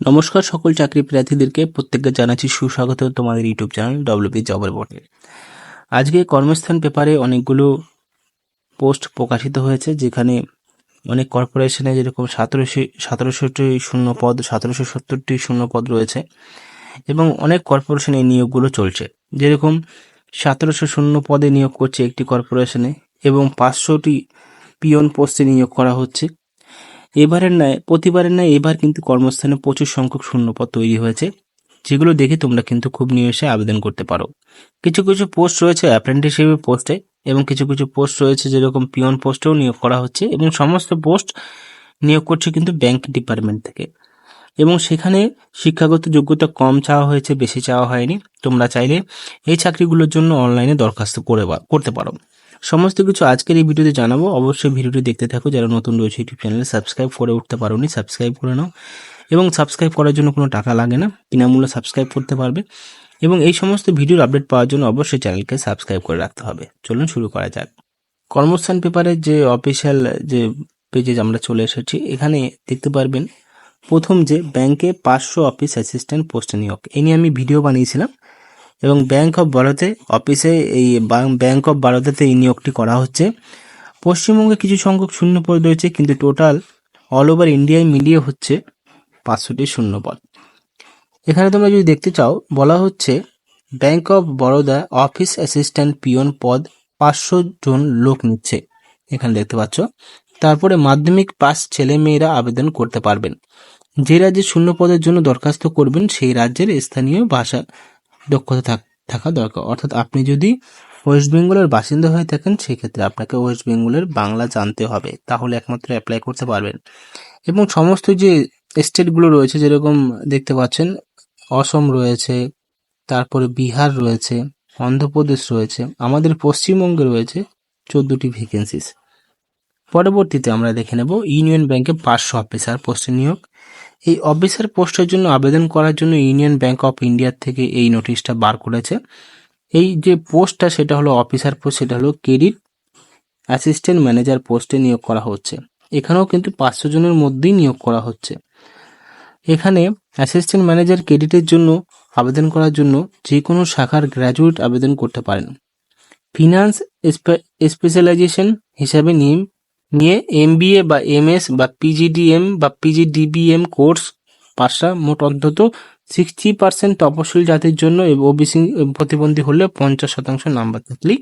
নমস্কার সকল চাকরি প্রার্থীদেরকে, প্রত্যেককে জানাচ্ছি সুস্বাগত তোমাদের ইউটিউব চ্যানেল ডব্লিউপি জবের বোর্ডে আজকে কর্মস্থান পেপারে অনেকগুলো পোস্ট প্রকাশিত হয়েছে, যেখানে অনেক কর্পোরেশনে যেরকম সতেরোশো সতেরোশোটি শূন্য পদ সতেরোশো সত্তরটি শূন্য পদ রয়েছে, এবং অনেক কর্পোরেশনে এই নিয়োগগুলো চলছে। যেরকম সতেরোশো শূন্য পদে নিয়োগ করছে একটি কর্পোরেশনে, এবং পাঁচশোটি পিয়ন পোস্টে নিয়োগ করা হচ্ছে। এবারের ন্যায়, প্রতিবারের ন্যায় এবার কিন্তু কর্মস্থানে প্রচুর সংখ্যক শূন্যপদ তৈরি হয়েছে, যেগুলো দেখে তোমরা কিন্তু খুব নিমেষে আবেদন করতে পারো। কিছু কিছু পোস্ট রয়েছে অ্যাপ্রেন্টিসশিপের পোস্টে এবং কিছু কিছু পোস্ট রয়েছে যেরকম পিয়ন পোস্টেও নিয়োগ করা হচ্ছে, এবং সমস্ত পোস্ট নিয়োগ করছে কিন্তু ব্যাংক ডিপার্টমেন্ট থেকে। এবং সেখানে শিক্ষাগত যোগ্যতা কম চাওয়া হয়েছে, বেশি চাওয়া হয়নি, তোমরা চাইলে এই চাকরিগুলোর জন্য অনলাইনে দরখাস্ত করে করতে পারো। সমস্ত কিছু আজকের এই ভিডিওতে জানাব। অবশ্যই ভিডিওটি দেখতে থাকো। যারা নতুন রয়েছে, ইউটিউব চ্যানেলে সাবস্ক্রাইব করে উঠতে পারোনি সাবস্ক্রাইব করে নাও। এবং সাবস্ক্রাইব করার জন্য কোনো টাকা লাগে না, বিনামূল্যে সাবস্ক্রাইব করতে পারবে। এবং এই সমস্ত ভিডিওর আপডেট পাওয়ার জন্য অবশ্যই চ্যানেলকে সাবস্ক্রাইব করে রাখতে হবে। চলুন শুরু করা যাক। কর্মস্থান পেপারের যে অফিসিয়াল যে পেজে আমরা চলে এসেছি, এখানে দেখতে পারবেন, প্রথম যে ব্যাংকে পাঁচশো অফিস অ্যাসিস্ট্যান্ট পোস্টে নিয়োগ। এ নিয়ে আমি ভিডিও বানিয়েছিলাম। এবং ব্যাংক অফ বরোদে অফিসে এই ব্যাংক অফ বরোদাতে এই নিয়োগটি করা হচ্ছে। পশ্চিমবঙ্গে কিছু সংখ্যক শূন্য পদ রয়েছে, কিন্তু টোটাল অল ওভার ইন্ডিয়ায় মিলিয়ে হচ্ছে পাঁচশোটি শূন্য পদ। এখানে তোমরা যদি দেখতে চাও, বলা হচ্ছে bank of Baroda office assistant peon পদ পাঁচশো জন লোক নিচ্ছে। এখানে দেখতে পাচ্ছ, তারপরে মাধ্যমিক পাস ছেলে মেয়েরা আবেদন করতে পারবেন। যে রাজ্যে শূন্য পদের জন্য দরখাস্ত করবেন, সেই রাজ্যের স্থানীয় ভাষা দক্ষতা থাক- দরকার। অর্থাৎ আপনি যদি ওয়েস্ট বেঙ্গলের বাসিন্দা হয়ে থাকেন, সেক্ষেত্রে আপনাকে ওয়েস্ট বেঙ্গলের বাংলা জানতে হবে। তাহলে একমাত্র অ্যাপ্লাই করতে পারবেন। এবং সমস্ত যে স্টেটগুলো রয়েছে, যেরকম দেখতে পাচ্ছেন, অসম রয়েছে, তারপরে বিহার রয়েছে, অন্ধ্রপ্রদেশ রয়েছে, আমাদের পশ্চিমবঙ্গে রয়েছে চোদ্দটি ভ্যাকেন্সিস পরবর্তীতে আমরা দেখে নেব, ইউনিয়ন ব্যাংকে পাঁচশো অফিসার পোস্টে নিয়োগ। এই অফিসার পোস্টের জন্য আবেদন করার জন্য ইউনিয়ন ব্যাংক অফ ইন্ডিয়ার থেকে এই নোটিশটা বার করেছে। এই যে পোস্টটা, সেটা হলো অফিসার পোস্ট, সেটা হলো ক্রেডিট অ্যাসিস্ট্যান্ট ম্যানেজার পোস্টে নিয়োগ করা হচ্ছে। এখানেও কিন্তু পাঁচশো জনের মধ্যেই নিয়োগ করা হচ্ছে। এখানে অ্যাসিস্ট্যান্ট ম্যানেজার ক্রেডিটের জন্য আবেদন করার জন্য যে কোনো শাখার গ্র্যাজুয়েট আবেদন করতে পারেন। ফিনান্স স্পেশালাইজেশন হিসাবে নিয়ে নিয়ে এমবিএ বা এমএস বা পিজিডিএম বা পিজিডিবিএম কোর্স পাশা মোট অন্তত সিক্সটি পার্সেন্ট তপশিল জাতির জন্য ওবিসি প্রতিবন্ধী হলে পঞ্চাশ শতাংশ নাম্বার থাকলেই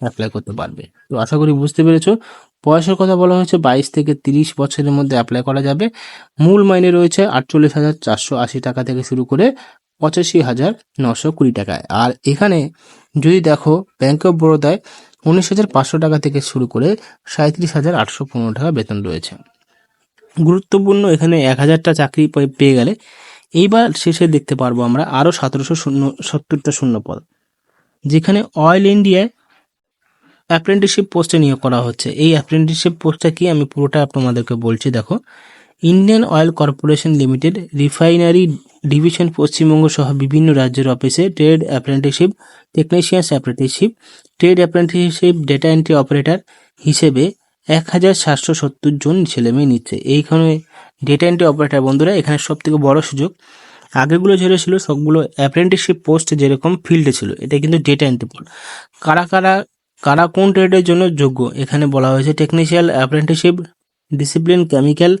অ্যাপ্লাই করতে পারবে। তো আশা করি বুঝতে পেরেছ। বয়সের কথা বলা হয়েছে, বাইশ থেকে তিরিশ বছরের মধ্যে অ্যাপ্লাই করা যাবে। মূল মাইনে রয়েছে আটচল্লিশ হাজার চারশো আশি টাকা থেকে শুরু করে পঁচাশি হাজার নশো কুড়ি টাকায়। আর এখানে যদি দেখো ব্যাংক অফ বরোদায় উনিশ হাজার পাঁচশো টাকা থেকে শুরু করে সাঁত্রিশ হাজার আটশো পনেরো টাকা বেতন রয়েছে। গুরুত্বপূর্ণ এখানে এক হাজারটা চাকরি পেয়ে গেলে এইবার শেষে দেখতে পারব আমরা আরও সতেরোশো শূন্য, সত্তরটা শূন্য পদ যেখানে অয়েল ইন্ডিয়ায় অ্যাপ্রেন্টিসশিপ পোস্টে নিয়োগ করা হচ্ছে। এই অ্যাপ্রেন্টিসশিপ পোস্টটা কি? আমি পুরোটা আপনাদেরকে বলছি, দেখো। Indian oil corporation limited refinery division, Paschimbanga সহ বিভিন্ন রাজ্যের অফিসে trade apprenticeship technicians apprenticeship, trade apprenticeship, data entry operator হিসেবে এক হাজার সাতশো সত্তর জন ছেলেমেয়ে নিচ্ছে। এইখানে ডেটা এন্ট্রি অপারেটর বন্ধুরা, এখানে সব থেকে বড় সুযোগ আগেগুলো যেটা ছিল সবগুলো অ্যাপ্রেন্টিসশিপ পোস্ট যেরকম ফিল্ডে ছিল, এটা কিন্তু ডেটা এন্ট্রি পোস্ট। কারা কারা কারা কোন ট্রেডের জন্য যোগ্য? এখানে বলা হয়েছে technical apprenticeship, discipline, chemical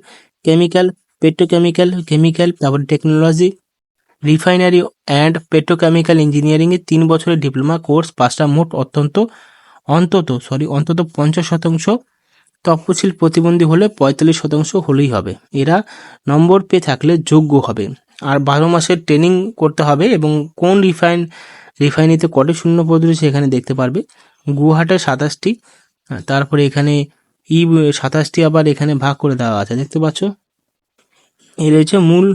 chemical petrochemical chemical তারপর টেকনোলজি রিফাইনারি অ্যান্ড পেট্রোকেমিক্যাল ইঞ্জিনিয়ারিংয়ে তিন বছরের ডিপ্লোমা কোর্স পাঁচটা মোট অত্যন্ত, অন্তত সরি অন্তত পঞ্চাশ শতাংশ তপশিল প্রতিবন্ধী হলে পঁয়তাল্লিশ শতাংশ হলেই হবে। এরা নম্বর পেয়ে থাকলে যোগ্য হবে। আর বারো মাসের ট্রেনিং করতে হবে এবং কোন রিফাইন রিফাইনিতে কটে শূন্য পদ রয়েছে এখানে দেখতে পারবে। গুয়াহাটে সাতাশটি, তারপরে এখানে ই, সাতাশটি আবার এখানে ভাগ করে দেওয়া আছে, দেখতে পাচ্ছ? এই রয়েছে মূল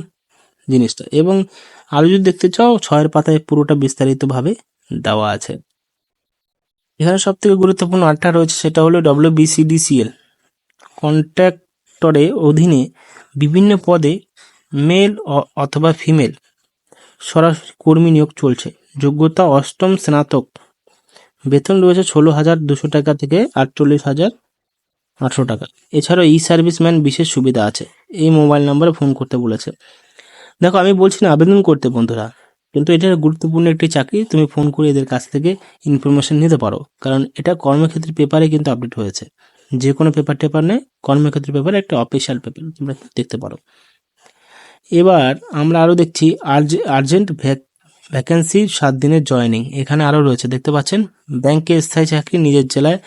জিনিসটা। এবং আরও যদি দেখতে চাও, ছয়ের পাতায় পুরোটা বিস্তারিতভাবে দেওয়া আছে। এখানে সব থেকে গুরুত্বপূর্ণ আটটা রয়েছে, সেটা হলো ডব্লিউ বিসিডিসিএল কন্ট্রাক্টরে অধীনে বিভিন্ন পদে মেল অথবা ফিমেল সরাসরি কর্মী নিয়োগ চলছে। যোগ্যতা অষ্টম স্নাতক। বেতন রয়েছে ষোলো হাজার দুশো টাকা থেকে আটচল্লিশ হাজার আটশো টাকা। এছাড়াও ই সার্ভিসম্যান বিশেষ সুবিধা আছে। এই মোবাইল নাম্বারে ফোন করতে বলেছে। দেখো, আমি বলছি না, আবেদন করতে বন্ধুরা, কিন্তু এটা গুরুত্বপূর্ণ একটি চাকরি, তুমি ফোন করে এদের কাছ থেকে ইনফরমেশন নিতে পারো, কারণ এটা কর্মক্ষেত্রের পেপারে কিন্তু আপডেট হয়েছে। যে কোনো পেপার টেপার নেই কর্মক্ষেত্রের পেপারে একটা অফিসিয়াল পেপার তোমরা দেখতে পারো। এবার আমরা আরও দেখছি আর্জেন্ট ভ্যাকেন্সি সাত দিনের জয়েনিং এখানে আরও রয়েছে, দেখতে পাচ্ছেন? ব্যাংকে স্থায়ী চাকরি, নিজের জেলায়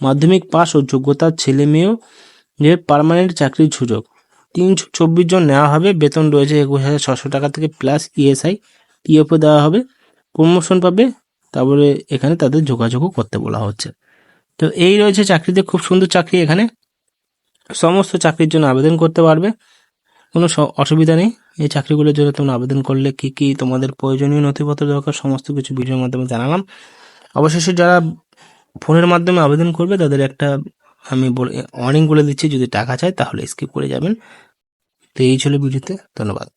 মাধ্যমিক পাস ও যোগ্যতার ছেলে মেয়েও পার্মানেন্ট চাকরির সুযোগ। তিনশো চব্বিশ জন নেওয়া হবে। বেতন রয়েছে একুশ হাজার ছশো টাকা থেকে প্লাস ইএসআই পিএফও দেওয়া হবে প্রমোশন পাবে, তারপরে এখানে তাদের যোগাযোগও করতে বলা হচ্ছে। তো এই রয়েছে চাকরিতে, খুব সুন্দর চাকরি এখানে। সমস্ত চাকরির জন্য আবেদন করতে পারবে, কোনো অসুবিধা নেই। এই চাকরিগুলোর জন্য তোমরা আবেদন করলে কি কি তোমাদের প্রয়োজনীয় নথিপত্র দরকার, সমস্ত কিছু ভিডিওর মাধ্যমে জানালাম। অবশেষে যারা ফোনের মাধ্যমে আবেদন করবে, তাদের একটা আমি বলে ওয়ার্নিং বলে দিচ্ছি, যদি টাকা চায় তাহলে স্কিপ করে যাবেন। তো এই ছিল ভিডিওতে ধন্যবাদ।